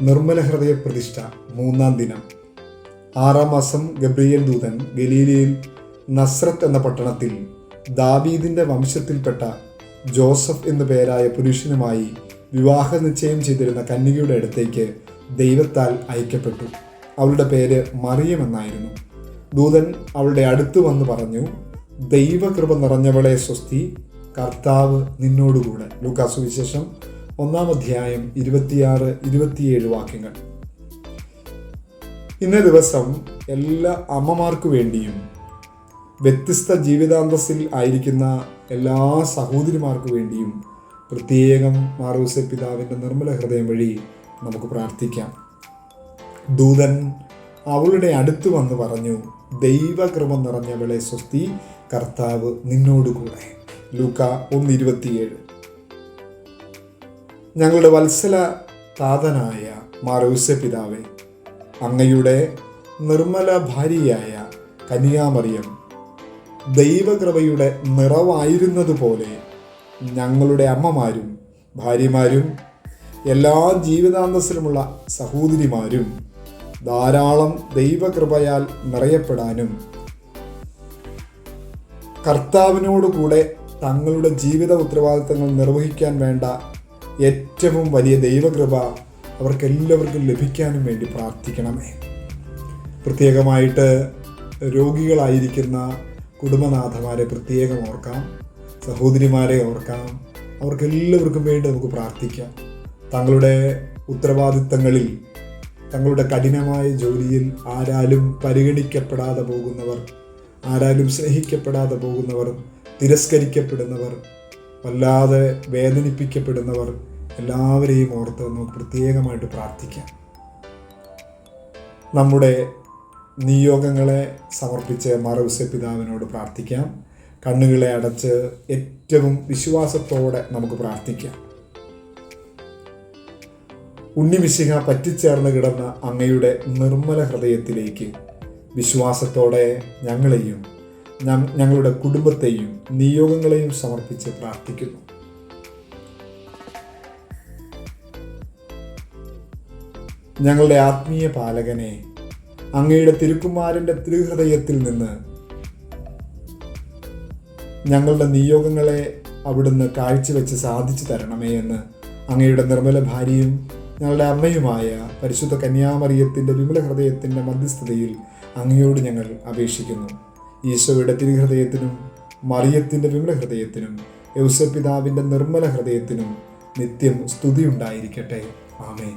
നിർമ്മല ഹൃദയ പ്രതിഷ്ഠ മൂന്നാം ദിനം. ആറാം മാസം ഗബ്രിയൽ ദൂതൻ ഗലീലയിൽ നസ്രത്ത് എന്ന പട്ടണത്തിൽ ദാവീദിന്റെ വംശത്തിൽപ്പെട്ട ജോസഫ് എന്നു പേരായ പുരുഷനുമായി വിവാഹ നിശ്ചയം ചെയ്തിരുന്ന കന്യകയുടെ അടുത്തേക്ക് ദൈവത്താൽ അയക്കപ്പെട്ടു. അവളുടെ പേര് മറിയമെന്നായിരുന്നു ദൂതൻ അവളുടെ അടുത്ത് വന്ന് പറഞ്ഞു ദൈവകൃപ നിറഞ്ഞവളെ സ്വസ്തി കർത്താവ് നിന്നോടുകൂടെ. ലൂക്കാസു വിശേഷം ഒന്നാം അധ്യായം ഇരുപത്തിയാറ് ഇരുപത്തിയേഴ് വാക്യങ്ങൾ. ഇന്ന ദിവസം എല്ലാ അമ്മമാർക്കു വേണ്ടിയും വ്യത്യസ്ത ജീവിതാന്തസ്സിൽ ആയിരിക്കുന്ന എല്ലാ സഹോദരിമാർക്കു വേണ്ടിയും പ്രത്യേകം മാറൂസ പിതാവിന്റെ നിർമ്മല ഹൃദയം വഴി നമുക്ക് പ്രാർത്ഥിക്കാം. ദൂതൻ അവളുടെ അടുത്ത് വന്ന് പറഞ്ഞു ദൈവകൃപ നിറഞ്ഞവളെ സ്വസ്തി കർത്താവ് നിന്നോടുകൂടെ. ലൂക്ക ഒന്ന് ഇരുപത്തിയേഴ്. ഞങ്ങളുടെ വത്സല താതനായ മാറൂസ പിതാവെ അങ്ങയുടെ നിർമ്മല ഭാര്യയായ കനിയാമറിയം ദൈവകൃപയുടെ നിറവായിരുന്നതുപോലെ ഞങ്ങളുടെ അമ്മമാരും ഭാര്യമാരും എല്ലാ ജീവിതാന്തസ്സിലുമുള്ള സഹോദരിമാരും ധാരാളം ദൈവകൃപയാൽ നിറയപ്പെടാനും കർത്താവിനോടുകൂടെ തങ്ങളുടെ ജീവിത ഉത്തരവാദിത്തങ്ങൾ നിർവഹിക്കാൻ വേണ്ട ഏറ്റവും വലിയ ദൈവകൃപ അവർക്കെല്ലാവർക്കും ലഭിക്കാനും വേണ്ടി പ്രാർത്ഥിക്കണമേ. പ്രത്യേകമായിട്ട് രോഗികളായിരിക്കുന്ന കുടുംബനാഥമാരെ പ്രത്യേകം ഓർക്കാം സഹോദരിമാരെ ഓർക്കാം അവർക്കെല്ലാവർക്കും വേണ്ടി നമുക്ക് പ്രാർത്ഥിക്കാം. തങ്ങളുടെ ഉത്തരവാദിത്തങ്ങളിൽ തങ്ങളുടെ കഠിനമായ ജോലിയിൽ ആരാലും പരിഗണിക്കപ്പെടാതെ പോകുന്നവർ ആരാലും സ്നേഹിക്കപ്പെടാതെ പോകുന്നവർ തിരസ്കരിക്കപ്പെടുന്നവർ വല്ലാതെ വേദനിപ്പിക്കപ്പെടുന്നവർ എല്ലാവരെയും ഓർത്ത് നമുക്ക് പ്രത്യേകമായിട്ട് പ്രാർത്ഥിക്കാം. നമ്മുടെ നിയോഗങ്ങളെ സമർപ്പിച്ച് മറവിസ പിതാവിനോട് പ്രാർത്ഥിക്കാം. കണ്ണുകളെ അടച്ച് ഏറ്റവും വിശ്വാസത്തോടെ നമുക്ക് പ്രാർത്ഥിക്കാം. ഉണ്ണിമിശിഹ പറ്റിച്ചേർന്ന് കിടന്ന അങ്ങയുടെ നിർമ്മല ഹൃദയത്തിലേക്ക് വിശ്വാസത്തോടെ ഞങ്ങളെയും ഞങ്ങളുടെ കുടുംബത്തെയും നിയോഗങ്ങളെയും സമർപ്പിച്ച് പ്രാർത്ഥിക്കുന്നു. ഞങ്ങളുടെ ആത്മീയ പാലകനെ അങ്ങയുടെ തിരുക്കുമാരന്റെ തിരുഹൃദയത്തിൽ നിന്ന് ഞങ്ങളുടെ നിയോഗങ്ങളെ അവിടുന്ന് കാഴ്ചവെച്ച് സാധിച്ചു തരണമേ എന്ന് അങ്ങയുടെ നിർമ്മല ഭാര്യയും ഞങ്ങളുടെ അമ്മയുമായ പരിശുദ്ധ കന്യാമറിയത്തിന്റെ വിമല ഹൃദയത്തിന്റെ മധ്യസ്ഥതയിൽ അങ്ങയോട് ഞങ്ങൾ അപേക്ഷിക്കുന്നു. ഈശോയുടെ തിരുഹൃദയത്തിനും മറിയത്തിന്റെ വിമല ഹൃദയത്തിനും യൗസപിതാവിന്റെ നിർമ്മല ഹൃദയത്തിനും നിത്യം സ്തുതി ഉണ്ടായിരിക്കട്ടെ ആമേൻ.